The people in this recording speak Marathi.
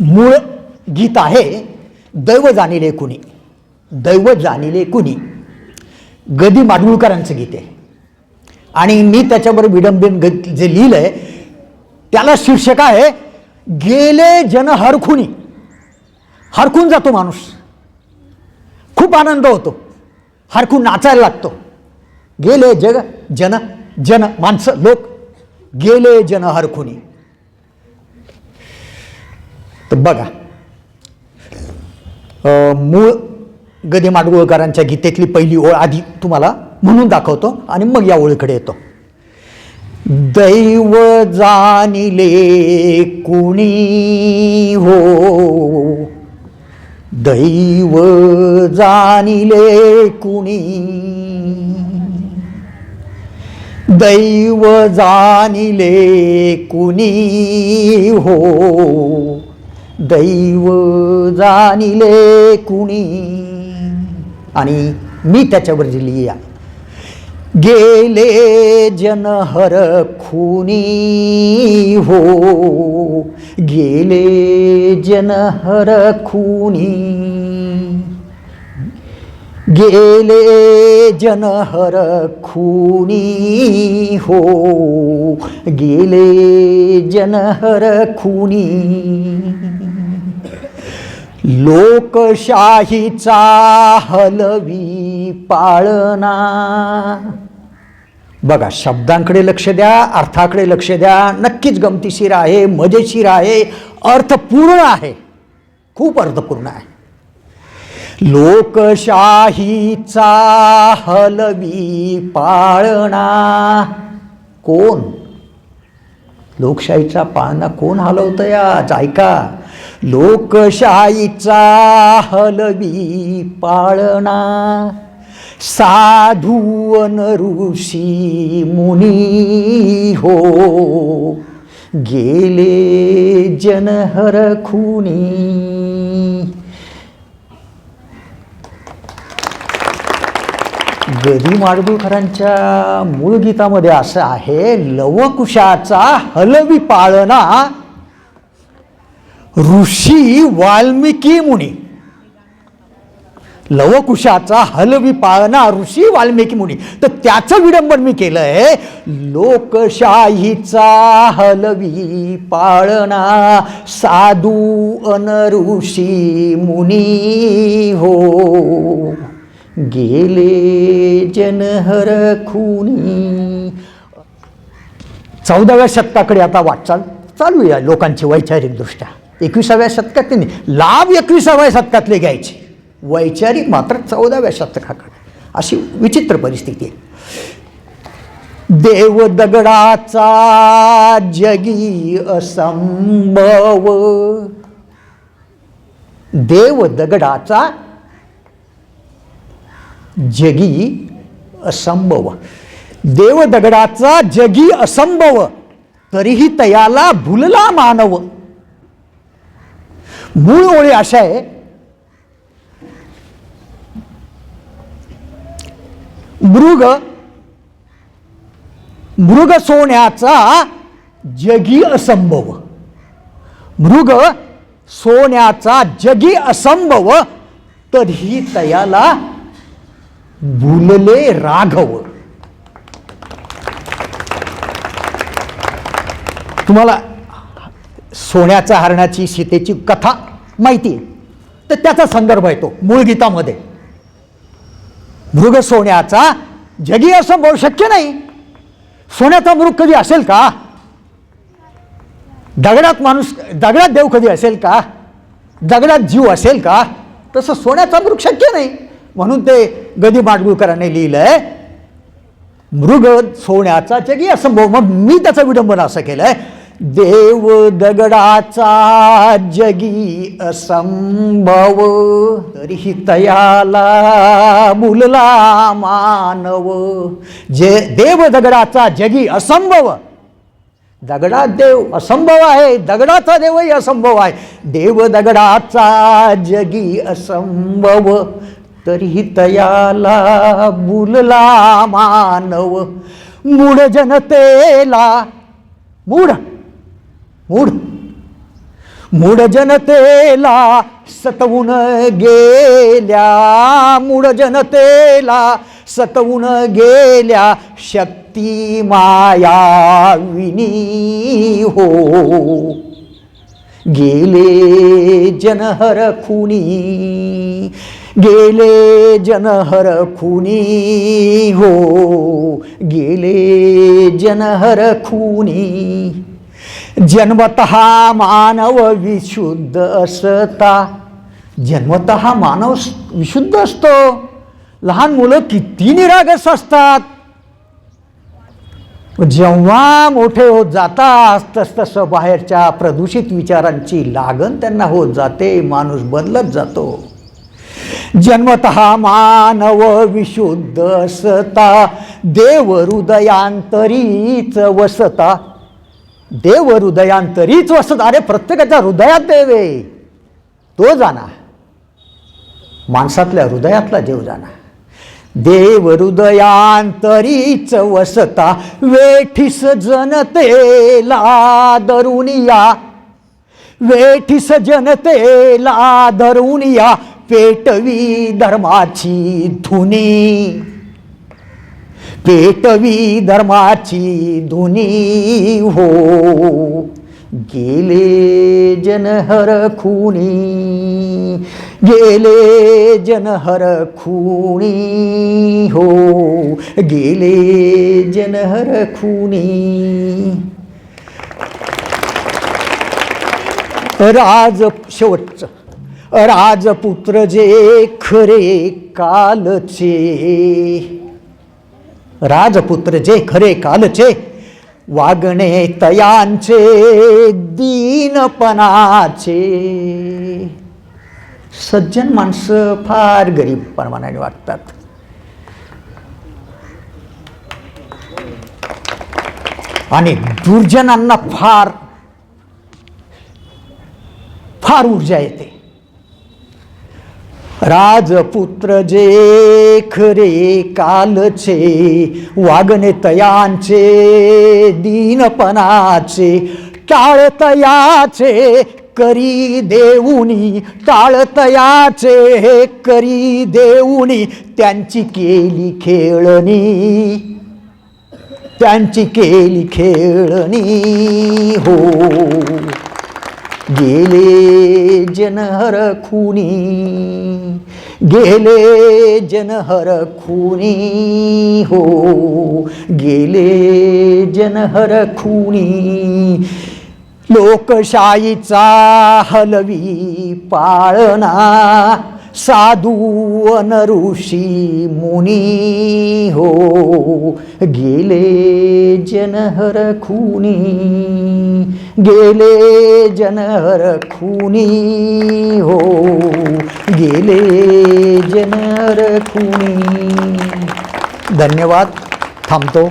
मूळ गीत आहे दैव जाणिले कुणी? दैव जाणिले कुणी? गदी माडगुळकरांचं गीत आहे. आणि मी त्याच्यावर विडंबन ग जे लिहिलं आहे त्याला शीर्षक आहे गेले जन हरखुनी हरखून जातो माणूस. खूप आनंद होतो. हरखून नाचायला लागतो. गेले जग जन जन माणसं लोक गेले जन हरखुनी तर बघा. मूळ गदे माडगुळकरांच्या गीतेतली पहिली ओळ आधी तुम्हाला म्हणून दाखवतो आणि मग या ओळीकडे येतो. दैव जाणिले कुणी हो? दैव जाणिले कुणी? दैव जाणिले कुणी हो? दैव जाणिले कुणी आणि मी त्याच्यावर लिहिली आहे गेले जन हर खुनी हो गेले जन हर खुनी गेले जन हर खुनी हो गेले जन हर खुनी लोकशाहीचा हलवी पाळना बघा शब्दांकडे लक्ष द्या अर्थाकडे लक्ष द्या. नक्कीच गमतीशीर आहे मजेशीर आहे अर्थपूर्ण आहे. खूप अर्थपूर्ण आहे. लोकशाहीचा हलवी पाळणा. कोण? लोकशाहीचा पाळणा कोण हलवतं याच ऐका. लोकशाहीचा हलवी पाळणा. साधुवन ऋषी मुनी हो. गेले जनहर खुनी. गदी माडगुळकरांच्या मूळ गीतामध्ये असं आहे लवकुशाचा हलवी पाळणा. ऋषी वाल्मिकी मुनी. लवकुशाचा हलवी पाळणा ऋषी वाल्मिकी मुनी. तर त्याचं विडंबन मी केलं आहे लोकशाहीचा हलवी पाळणा साधू अन ऋषी मुनी हो. गेले जनहर खुनी. चौदाव्या शतकाकडे आता वाटचाल चालू आहे लोकांची वैचारिकदृष्ट्या. एकविसाव्या शतकात नाही लाभ एकविसाव्या शतकातले घ्यायचे. वैचारिक मात्र चौदाव्या शतकाकडे. अशी विचित्र परिस्थिती आहे. देव दगडाचा जगी असंभव. देव दगडाचा जगी असंभव. देव दगडाचा जगी असंभव तरीही तयाला भुलला मानव. मूळ ओळी अशा आहे मृग मृग सोन्याचा जगी असंभव. मृग सोन्याचा जगी असंभव तरीही तयाला भुलले राघव. तुम्हाला सोन्याच्या हरणाची सीतेची कथा माहिती आहे. तर त्याचा संदर्भ येतो मूळ गीतामध्ये. मृग सोन्याचा जगी असंभव शक्य नाही. सोन्याचा मृग कधी असेल का? दगडात माणूस दगडात देव कधी असेल का? दगडात जीव असेल का? तसं सोन्याचा मृग शक्य नाही. म्हणून ते गदी माडगुळकरांनी लिहिलंय मृग सोन्याचा जगी असंभव. मग मी त्याचं विडंबन असं केलंय देव दगडाचा जगी असंभव. तरीही तयाला मुलला मानव. जे देव दगडाचा जगी असंभव. दगडात देव असंभव आहे दगडाचा देवही असंभव आहे. देव दगडाचा जगी असंभव. तरीही तयाला बुलला मानव. मूढ जनतेला मूढ मूढ. मूड जनतेला सतवून गेल्या मूड जनतेला सतवून गेल्या शक्ती माया विनी हो. गेले जनहर खुनी गेले जनहर खुनी हो गेले जनहर खुनी. जन्मत मानव विशुद्ध असता. जन्मत मानव विशुद्ध असतो. लहान मुलं किती निरागस असतात. जेव्हा मोठे होत जातात तस तसं बाहेरच्या प्रदूषित विचारांची लागण त्यांना होत जाते माणूस बदलत जातो. जन्मत मानव विशुद्ध असता देव हृदयांतरीच वसता. देव हृदयांतरीच वसत. अरे प्रत्येकाच्या हृदयात देव आहे. तो जाणा. माणसातल्या हृदयातला देव जाणा. देव हृदयांतरीच वसता. वेठीस जनतेला दरुनिया वेठीस जनतेला दरुनिया पेटवी धर्माची धुनी. पेटवी धर्माची धुनी हो. गेले जनहर खुनी. गेले जनहर खुनी हो. गेले जनहर खुनी. राज शेवटचं. राजपुत्र जे खरे कालचे. राजपुत्र जे खरे कालचे वागणे तयांचे दीनपणाचे. सज्जन माणसं फार गरीब प्रमाणाने वागतात. आणि दुर्जनांना फार फार ऊर्जा येते. राजपुत्र जे खरे कालचे वागणे तयांचे दीनपणाचे टाळतयाचे करी देऊनी टाळतयाचे करी देऊनी त्यांची केली खेळणी त्यांची केली खेळणी हो. गेले जनहर खुनी गेले जनहर खुनी हो गेले जनहर खुनी. लोकशाहीचा हलवी पाळणा साधू अनऋषी मुनी हो गेले जनहर खुनी गेले जनहर खुनी हो गेले जनहर खुनी। धन्यवाद थांबतो.